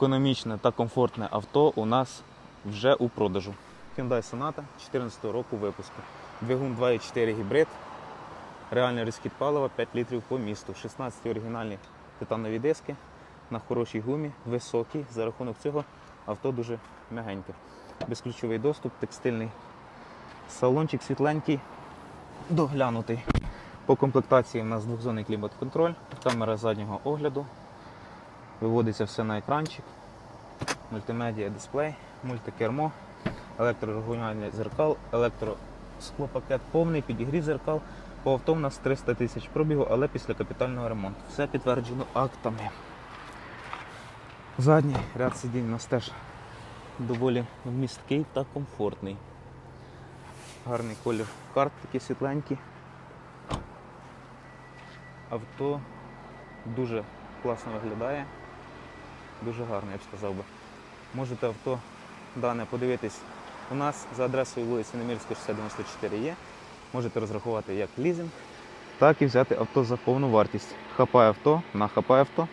Економічне та комфортне авто у нас вже у продажу. Hyundai Sonata 14 року випуску. Двигун 2.4 гібрид. Реальний розхід палива 5 літрів по місту. 16 оригінальні титанові диски на хорошій гумі, високий. За рахунок цього авто дуже м'ягеньке. Безключовий доступ, текстильний салончик світленький, доглянутий. По комплектації у нас двохзонний клімат-контроль, камера заднього огляду. Виводиться все на екранчик, мультимедіа дисплей, мультикермо, електрорегулювання зеркал, електросклопакет повний, підігрів зеркал. По авто в нас 300 тисяч пробігу, але після капітального ремонту. Все підтверджено актами. Задній ряд сидінь у нас теж доволі вмісткий та комфортний. Гарний колір карт, такі світленькі. Авто дуже класно виглядає. Дуже гарно, я б сказав би. Можете авто дане подивитись у нас за адресою вулиці Немірської 694 є. Можете розрахувати як лізинг, так і взяти авто за повну вартість. Хапай авто на хапай авто.